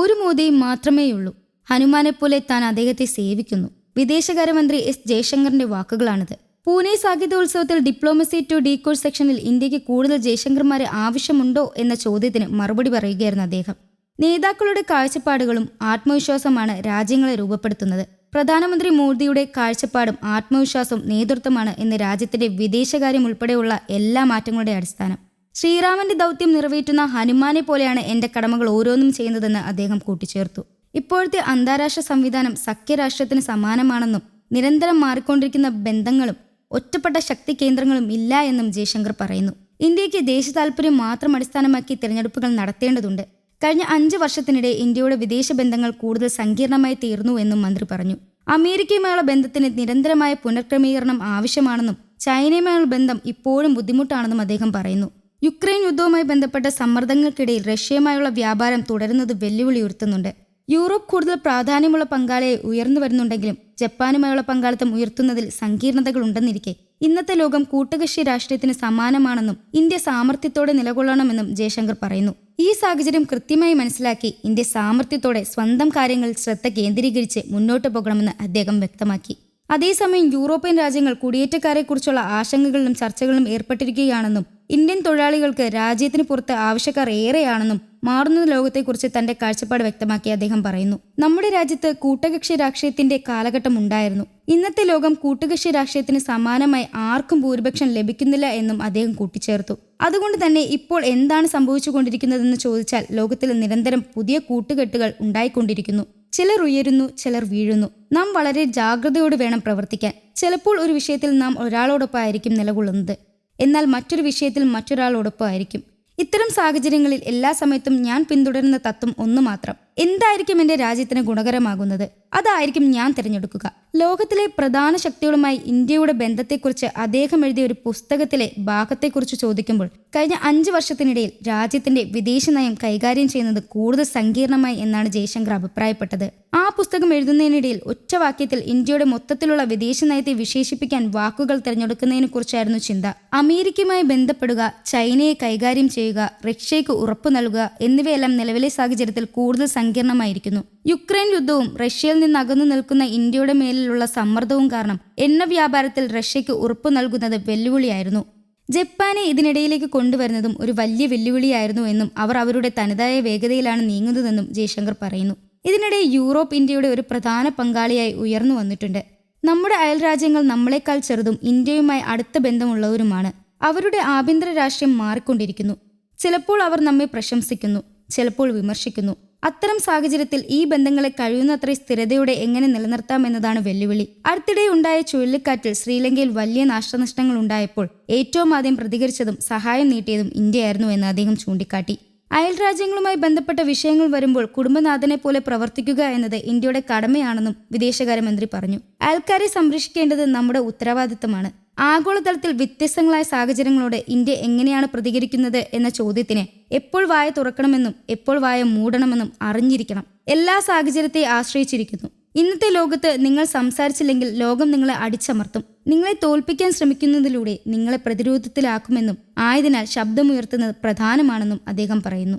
ഒരു മോദിയും മാത്രമേയുള്ളൂ. ഹനുമാനെപ്പോലെ താൻ അദ്ദേഹത്തെ സേവിക്കുന്നു. വിദേശകാര്യമന്ത്രി എസ് ജയശങ്കറിന്റെ വാക്കുകളാണിത്. പൂനെ സാഹിത്യോത്സവത്തിൽ ഡിപ്ലോമസി ടു ഡീകോഡ് സെക്ഷനിൽ ഇന്ത്യയ്ക്ക് കൂടുതൽ ജയശങ്കർമാരെ ആവശ്യമുണ്ടോ എന്ന ചോദ്യത്തിന് മറുപടി പറയുകയായിരുന്നു അദ്ദേഹം. നേതാക്കളുടെ കാഴ്ചപ്പാടുകളും ആത്മവിശ്വാസമാണ് രാജ്യങ്ങളെ രൂപപ്പെടുത്തുന്നത്. പ്രധാനമന്ത്രി മോദിയുടെ കാഴ്ചപ്പാടും ആത്മവിശ്വാസവും നേതൃത്വമാണ് ഇന്ന് രാജ്യത്തിന്റെ വിദേശകാര്യം ഉൾപ്പെടെയുള്ള എല്ലാ മാറ്റങ്ങളുടെ അടിസ്ഥാനം. ശ്രീരാമന്റെ ദൗത്യം നിറവേറ്റുന്ന ഹനുമാനെ പോലെയാണ് എന്റെ കടമകൾ ഓരോന്നും ചെയ്യുന്നതെന്ന് അദ്ദേഹം കൂട്ടിച്ചേർത്തു. ഇപ്പോഴത്തെ അന്താരാഷ്ട്ര സംവിധാനം സഖ്യരാഷ്ട്രത്തിന് സമാനമാണെന്നും നിരന്തരം മാറിക്കൊണ്ടിരിക്കുന്ന ബന്ധങ്ങളും ഒറ്റപ്പെട്ട ശക്തി കേന്ദ്രങ്ങളും ഇല്ല എന്നും ജയശങ്കർ പറയുന്നു. ഇന്ത്യയ്ക്ക് ദേശ താൽപര്യം മാത്രം അടിസ്ഥാനമാക്കി തിരഞ്ഞെടുപ്പുകൾ നടത്തേണ്ടതുണ്ട്. കഴിഞ്ഞ അഞ്ച് വർഷത്തിനിടെ ഇന്ത്യയുടെ വിദേശ ബന്ധങ്ങൾ കൂടുതൽ സങ്കീർണമായി തീർന്നു എന്നും മന്ത്രി പറഞ്ഞു. അമേരിക്കയുമായുള്ള ബന്ധത്തിന് നിരന്തരമായ പുനഃക്രമീകരണം ആവശ്യമാണെന്നും ചൈനയുമായുള്ള ബന്ധം ഇപ്പോഴും ബുദ്ധിമുട്ടാണെന്നും അദ്ദേഹം പറയുന്നു. യുക്രൈൻ യുദ്ധവുമായി ബന്ധപ്പെട്ട സമ്മർദ്ദങ്ങൾക്കിടയിൽ റഷ്യയുമായുള്ള വ്യാപാരം തുടരുന്നത് വെല്ലുവിളി ഉയർത്തുന്നുണ്ട്. യൂറോപ്പ് കൂടുതൽ പ്രാധാന്യമുള്ള പങ്കാളിയെ ഉയർന്നു വരുന്നുണ്ടെങ്കിലും ജപ്പാനുമായുള്ള പങ്കാളിത്തം ഉയർത്തുന്നതിൽ സങ്കീർണതകൾ ഉണ്ടെന്നിരിക്കെ ഇന്നത്തെ ലോകം കൂട്ടുകക്ഷി രാഷ്ട്രീയത്തിന് സമാനമാണെന്നും ഇന്ത്യ സാമർത്ഥ്യത്തോടെ നിലകൊള്ളണമെന്നും ജയശങ്കർ പറയുന്നു. ഈ സാഹചര്യം കൃത്യമായി മനസ്സിലാക്കി ഇന്ത്യ സാമർത്ഥ്യത്തോടെ സ്വന്തം കാര്യങ്ങളിൽ ശ്രദ്ധ കേന്ദ്രീകരിച്ച് മുന്നോട്ട് പോകണമെന്ന് അദ്ദേഹം വ്യക്തമാക്കി. അതേസമയം യൂറോപ്യൻ രാജ്യങ്ങൾ കുടിയേറ്റക്കാരെക്കുറിച്ചുള്ള ആശങ്കകളിലും ചർച്ചകളിലും ഏർപ്പെട്ടിരിക്കുകയാണെന്നും ഇന്ത്യൻ തൊഴിലാളികൾക്ക് രാജ്യത്തിന് പുറത്ത് ആവശ്യക്കാർ ഏറെയാണെന്നും മാറുന്ന ലോകത്തെക്കുറിച്ച് തന്റെ കാഴ്ചപ്പാട് വ്യക്തമാക്കി അദ്ദേഹം പറയുന്നു. നമ്മുടെ രാജ്യത്ത് കൂട്ടകക്ഷി രാഷ്ട്രീയത്തിന്റെ കാലഘട്ടം ഉണ്ടായിരുന്നു. ഇന്നത്തെ ലോകം കൂട്ടുകക്ഷി രാഷ്ട്രീയത്തിന് സമാനമായി ആർക്കും ഭൂരിപക്ഷം ലഭിക്കുന്നില്ല എന്നും അദ്ദേഹം കൂട്ടിച്ചേർത്തു. അതുകൊണ്ട് തന്നെ ഇപ്പോൾ എന്താണ് സംഭവിച്ചുകൊണ്ടിരിക്കുന്നതെന്ന് ചോദിച്ചാൽ ലോകത്തിൽ നിരന്തരം പുതിയ കൂട്ടുകെട്ടുകൾ ഉണ്ടായിക്കൊണ്ടിരിക്കുന്നു. ചിലർ ഉയരുന്നു ചിലർ വീഴുന്നു. നാം വളരെ ജാഗ്രതയോട് വേണം പ്രവർത്തിക്കാൻ. ചിലപ്പോൾ ഒരു വിഷയത്തിൽ നാം ഒരാളോടൊപ്പമായിരിക്കും നിലകൊള്ളുന്നത്. എന്നാൽ മറ്റൊരു വിഷയത്തിൽ മറ്റൊരാളോടൊപ്പമായിരിക്കും ഇത്തരം സാഹചര്യങ്ങളിൽ എല്ലാ സമയത്തും ഞാൻ പിന്തുടരുന്ന തത്വം ഒന്നു മാത്രം. എന്തായിരിക്കും എന്റെ രാജ്യത്തിന് ഗുണകരമാകുന്നത്? അതായിരിക്കും ഞാൻ തിരഞ്ഞെടുക്കുക. ലോകത്തിലെ പ്രധാന ശക്തികളുമായി ഇന്ത്യയുടെ ബന്ധത്തെക്കുറിച്ച് അദ്ദേഹം എഴുതിയ ഒരു പുസ്തകത്തിലെ ഭാഗത്തെക്കുറിച്ച് ചോദിക്കുമ്പോൾ കഴിഞ്ഞ അഞ്ച് വർഷത്തിനിടയിൽ രാജ്യത്തിന്റെ വിദേശ നയം കൈകാര്യം ചെയ്യുന്നത് കൂടുതൽ സങ്കീർണമായി എന്നാണ് ജയശങ്കർ അഭിപ്രായപ്പെട്ടത്. ആ പുസ്തകം എഴുതുന്നതിനിടയിൽ ഒറ്റ വാക്യത്തിൽ ഇന്ത്യയുടെ മൊത്തത്തിലുള്ള വിദേശ നയത്തെ വിശേഷിപ്പിക്കാൻ വാക്കുകൾ തിരഞ്ഞെടുക്കുന്നതിനെ കുറിച്ചായിരുന്നു ചിന്ത. അമേരിക്കയുമായി ബന്ധപ്പെടുക ചൈനയെ കൈകാര്യം ചെയ്യുക റഷ്യയ്ക്ക് ഉറപ്പു നൽകുക എന്നിവയെല്ലാം നിലവിലെ സാഹചര്യത്തിൽ കൂടുതൽ സങ്കീർണമായിരിക്കുന്നു. യുക്രൈൻ യുദ്ധവും റഷ്യയിൽ നിന്ന് അകന്നു നിൽക്കുന്ന ഇന്ത്യയുടെ മേലിലുള്ള സമ്മർദ്ദവും കാരണം എണ്ണ വ്യാപാരത്തിൽ റഷ്യയ്ക്ക് ഉറപ്പു നൽകുന്നത് വെല്ലുവിളിയായിരുന്നു. ജപ്പാനെ ഇതിനിടയിലേക്ക് കൊണ്ടുവരുന്നതും ഒരു വലിയ വെല്ലുവിളിയായിരുന്നു എന്നും അവർ അവരുടെ തനതായ വേഗതയിലാണ് നീങ്ങുന്നതെന്നും ജയശങ്കർ പറയുന്നു. ഇതിനിടെ യൂറോപ്പ് ഇന്ത്യയുടെ ഒരു പ്രധാന പങ്കാളിയായി ഉയർന്നു വന്നിട്ടുണ്ട്. നമ്മുടെ അയൽരാജ്യങ്ങൾ നമ്മളെക്കാൾ ചെറുതും ഇന്ത്യയുമായി അടുത്ത ബന്ധമുള്ളവരുമാണ്. അവരുടെ ആഭ്യന്തര രാഷ്ട്രീയം മാറിക്കൊണ്ടിരിക്കുന്നു. ചിലപ്പോൾ അവർ നമ്മെ പ്രശംസിക്കുന്നു ചിലപ്പോൾ വിമർശിക്കുന്നു. അത്തരം സാഹചര്യത്തിൽ ഈ ബന്ധങ്ങളെ കഴിയുന്നത്ര സ്ഥിരതയോടെ എങ്ങനെ നിലനിർത്താം എന്നതാണ് വെല്ലുവിളി. അടുത്തിടെ ഉണ്ടായ ചുഴലിക്കാറ്റിൽ ശ്രീലങ്കയിൽ വലിയ നാശനഷ്ടങ്ങൾ ഉണ്ടായപ്പോൾ ഏറ്റവും ആദ്യം പ്രതികരിച്ചതും സഹായം നീട്ടിയതും ഇന്ത്യയായിരുന്നു എന്ന് അദ്ദേഹം ചൂണ്ടിക്കാട്ടി. അയൽ രാജ്യങ്ങളുമായി ബന്ധപ്പെട്ട വിഷയങ്ങൾ വരുമ്പോൾ കുടുംബനാഥനെ പോലെ പ്രവർത്തിക്കുക എന്നത് ഇന്ത്യയുടെ കടമയാണെന്നും വിദേശകാര്യമന്ത്രി പറഞ്ഞു. അയൽക്കാരെ സംരക്ഷിക്കേണ്ടത് നമ്മുടെ ഉത്തരവാദിത്തമാണ്. ആഗോളതലത്തിൽ വ്യത്യസ്തങ്ങളായ സാഹചര്യങ്ങളോട് ഇന്ത്യ എങ്ങനെയാണ് പ്രതികരിക്കുന്നത് എന്ന ചോദ്യത്തിന് എപ്പോൾ വായ തുറക്കണമെന്നും എപ്പോൾ വായ മൂടണമെന്നും അറിഞ്ഞിരിക്കണം. എല്ലാ സാഹചര്യത്തെ ആശ്രയിച്ചിരിക്കുന്നു. ഇന്നത്തെ ലോകത്ത് നിങ്ങൾ സംസാരിച്ചില്ലെങ്കിൽ ലോകം നിങ്ങളെ അടിച്ചമർത്തും. നിങ്ങളെ തോൽപ്പിക്കാൻ ശ്രമിക്കുന്നതിലൂടെ നിങ്ങളെ പ്രതിരോധത്തിലാക്കുമെന്നും ആയതിനാൽ ശബ്ദമുയർത്തുന്നത് പ്രധാനമാണെന്നും അദ്ദേഹം പറയുന്നു